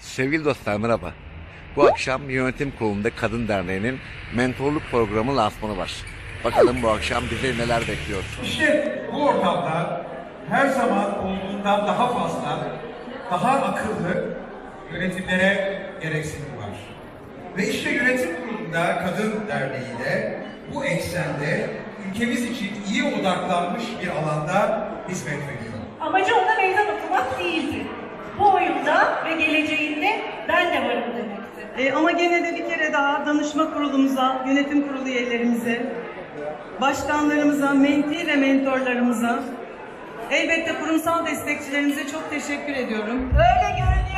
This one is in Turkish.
Sevgili dostlar merhaba. Bu akşam yönetim kurulunda Kadın Derneği'nin mentorluk programı lansmanı var. Bakalım bu akşam bizi neler bekliyor. İşte bu ortamda her zaman olduğundan daha fazla, daha akıllı yönetimlere gereksinim var. Ve işte yönetim kurulunda Kadın Derneği de bu eksende ülkemiz için iyi odaklanmış bir alanda hizmet veriyor. Amacı ona meydan E, ama gene de bir kere daha danışma kurulumuza, yönetim kurulu üyelerimize, başkanlarımıza, menti ve mentorlarımıza, elbette kurumsal destekçilerimize çok teşekkür ediyorum. Öyle görünüyor